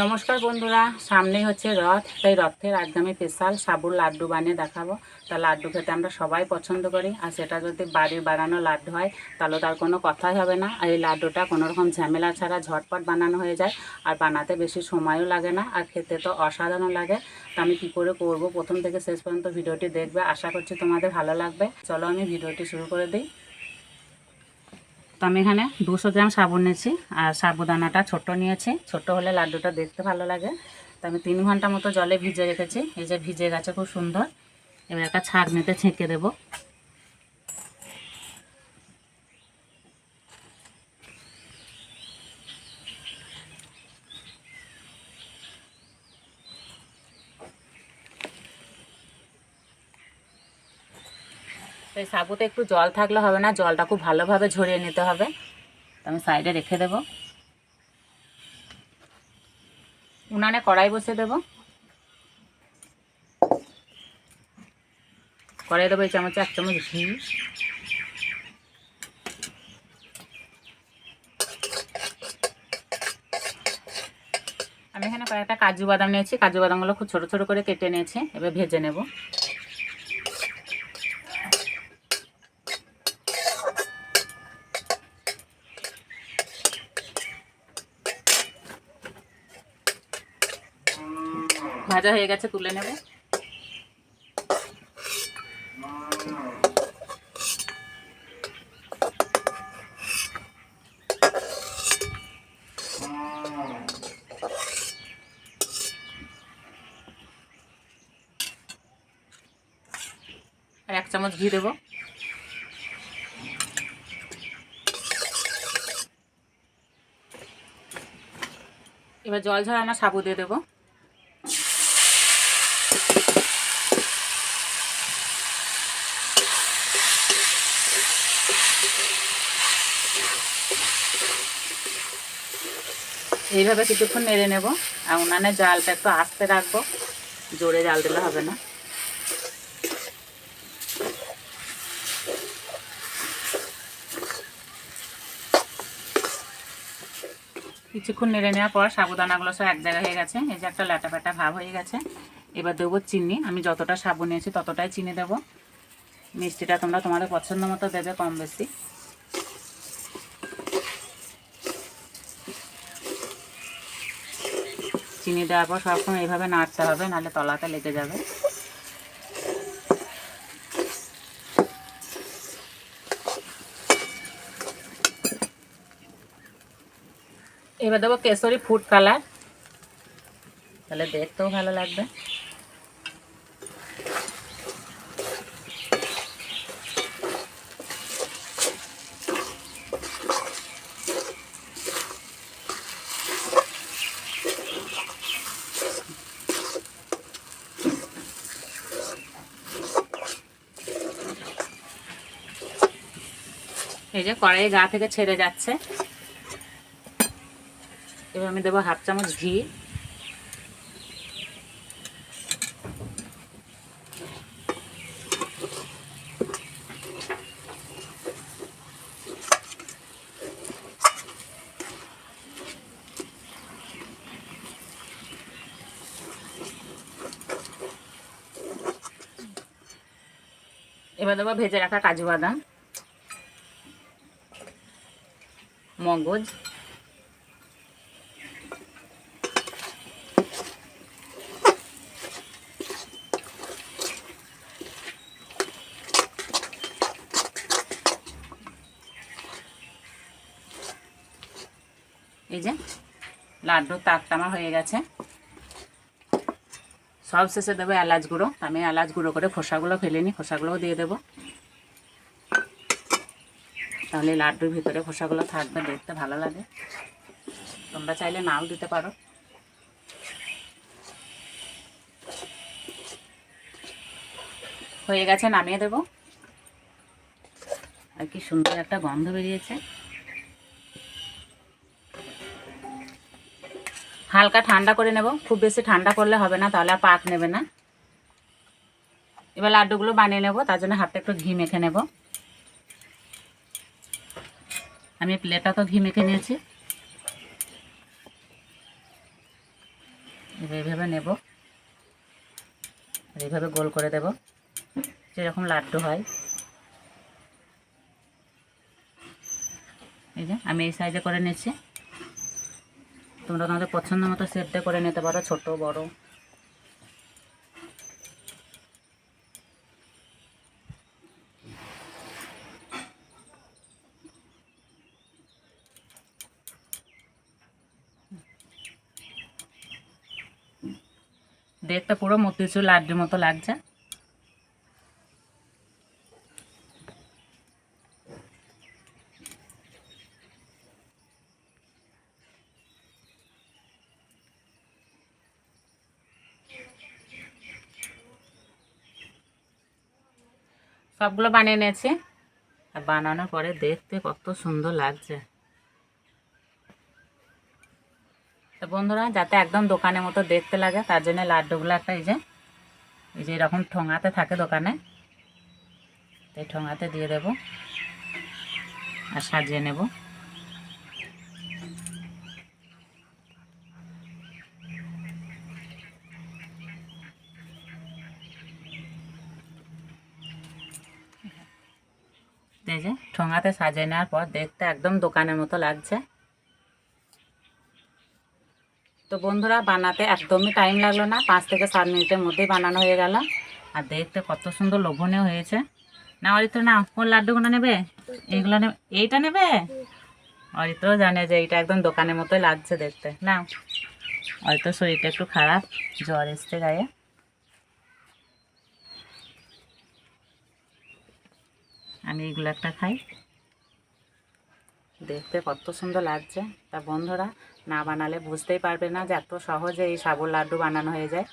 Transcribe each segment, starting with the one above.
নমস্কার বন্ধুরা, সামনেই হচ্ছে রথ। তাই রথের আমি স্পেশাল সাবুর লাড্ডু বানিয়ে দেখাবো। তা লাড্ডু খেতে আমরা সবাই পছন্দ করি, আর সেটা যদি বাড়ির বানানো লাড্ডু হয়, তাহলে তার কোনো কথাই হবে না। আর এই লাড্ডুটা কোনো রকম ঝামেলা ছাড়া ঝটপট বানানো হয়ে যায়, আর বানাতে বেশি সময়ও লাগে না, আর খেতে তো অসাধারণ লাগে। তা আমি কী করে করব? প্রথম থেকে শেষ পর্যন্ত ভিডিওটি দেখবে। আশা করছি তোমাদের ভালো লাগবে। চলো আমি ভিডিওটি শুরু করে দিই। তো আমি এখানে দুশো গ্রাম সাবুন নিয়েছি আর সাবুদানাটা ছোট নিয়েছি। ছোট হলে লাড্ডুটা দেখতে ভালো লাগে। তো আমি তিন ঘণ্টা মতো জলে ভিজে রেখেছি। এই যে ভিজে গেছে, খুব সুন্দর। এবার একটা ছাঁকনিতে ছেঁকে দেবো। এই সাবুতে একটু জল থাকলে হবে না, জলটা খুব ভালোভাবে ঝরিয়ে নিতে হবে। তো আমি সাইডে রেখে দেব। উনানে কড়াই বসে দেব। কড়াই দেবো এই চামচে এক চামচ ঘি। আমি এখানে কয়েকটা কাজু বাদাম নিয়েছি, কাজু বাদামগুলো খুব ছোটো ছোটো করে কেটে নিয়েছি, এবার ভেজে নেব। ভাজা হয়ে গেছে, তুলে নেব। এক চামচ ঘি দেবো। এবার জল ঝরানো সাবু দিয়ে দেবো। এইভাবে কিছুক্ষণ নেড়ে নেব। আর উনানে জালটা একটু আস্তে রাখব। জোরে জাল দিলে হবে না। কিছুক্ষণ নেড়ে নেওয়ার পর সাবুদানাগুলো সব এক জায়গায় হয়ে গেছে। এই যে একটা ল্যাটা প্যাটা ভাব হয়ে গেছে। এবার দেবো চিনি। আমি যতটা সাবু নিয়েছি ততটাই চিনি দেবো। মিষ্টিটা তোমরা তোমাদের পছন্দ মতো দেবে কম বেশি। চিনি দেওয়ার পর সবসময় এইভাবে নাড়তে হবে, নাহলে তলাতে লেগে যাবে। এবার দেবো কেশরি ফুড কালার তাহলে দেখতেও ভালো লাগবে। এই যে কড়াই গা থেকে ছেড়ে যাচ্ছে। এবার আমি দেবো হাফ চামচ ঘি। এবার দেবো ভেজে রাখা কাজু বাদাম। মগজ। এই যে লাড্ডু তাকটা আমার হয়ে গেছে। সব শেষে দেবো এলাচ গুঁড়ো। আমি এলাচ গুঁড়ো করে খোসাগুলো ফেলে নিই, খোসাগুলোও দিয়ে দেবো। তাহলে লাড্ডুর ভিতরে খোসাগুলো থাকবে, দেখতে ভালো লাগে। তোমরা চাইলে নাও দিতে পারো। হয়ে গেছে, নামিয়ে দেবো। আর কি সুন্দর একটা গন্ধ বেরিয়েছে। হালকা ঠান্ডা করে নেব। খুব বেশি ঠান্ডা করলে হবে না, তাহলে আর পাক নেবে না। এবার লাড্ডুগুলো বানিয়ে নেব, তার জন্য হাতে একটু ঘি মেখে নেব। আমি প্লেটটা তো ঘি মেখে নিয়েছি। এইভাবে নেব। এইভাবে গোল করে দেব। যেরকম লাড্ডু হয়। এই যে আমি এই সাইজে করে নিচ্ছি। তোমরা তোমাদের পছন্দ মতো শেপটা করে নিতে পারো, ছোট, বড়। দেখতে পুরো মতিচুর লাড্ডুর মতো লাগছে। সবগুলো বানিয়ে নিয়েছি। আর বানানোর পরে দেখতে কত সুন্দর লাগছে। তো বন্ধুরা, যাতে একদম দোকানের মতো দেখতে লাগে, তার জন্য লাড্ডুগুলো একটা এই যে এই যে এরকম ঠোঙাতে থাকে দোকানে এই ঠোঙাতে দিয়ে দেব আর সাজিয়ে নেব। এই যে ঠোঙাতে সাজিয়ে নেওয়ার পর দেখতে একদম দোকানের মতো লাগছে। তো বন্ধুরা, বানাতে একদমই টাইম লাগল না। পাঁচ থেকে সাত মিনিটের মধ্যেই বানানো হয়ে গেল। আর দেখতে কত সুন্দর লোভনীয় হয়েছে। না অরিত্র না কোন লাড্ডুগুলো নেবে? এইগুলো নেবে। এইটা নেবে? অরিত্র জানে যে এইটা একদম দোকানের মতোই লাগছে দেখতে। না অরিত্র শরীরটা একটু খারাপ। জ্বর এসছে গায়ে। আমি এগুলো একটা খাই। দেখতে কত সুন্দর লাগছে। তা বন্ধুরা না বানালে বুঝতেই পারবে না যে এত সহজে এই সাবুর লাড্ডু বানানো হয়ে যায়।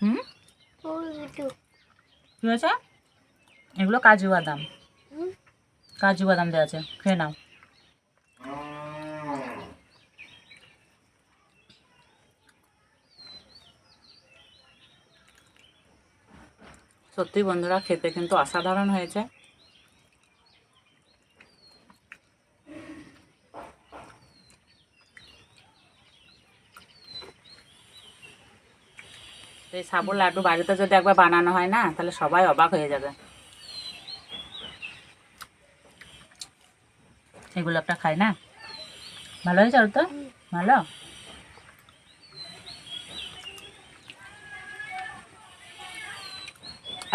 হুম? কি হয়েছে? এগুলো কাজু বাদাম। কাজু বাদাম দেওয়া আছে খেয়ে নাও। সত্যি বন্ধুরা, খেতে কিন্তু অসাধারণ হয়েছে। এই সাবুর লাড্ডু বাড়িতে যদি একবার বানানো হয় না, তাহলে সবাই অবাক হয়ে যাবে। এগুলো একটা খাই না? ভালো হয়েছে তো? ভালো?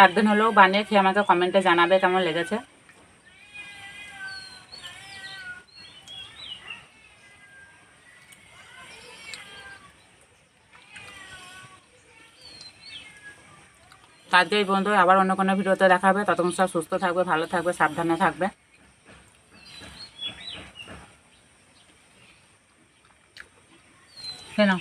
একদিন হলেও বানিয়ে খেয়ে আমাকে কমেন্টে জানাবে কেমন লেগেছে। আজকে এই বন্ধু আবার অন্য কোনো ভিডিওতে দেখাবে। ততক্ষণ সব সুস্থ থাকবে, ভালো থাকবে, সাবধানে থাকবে। কেন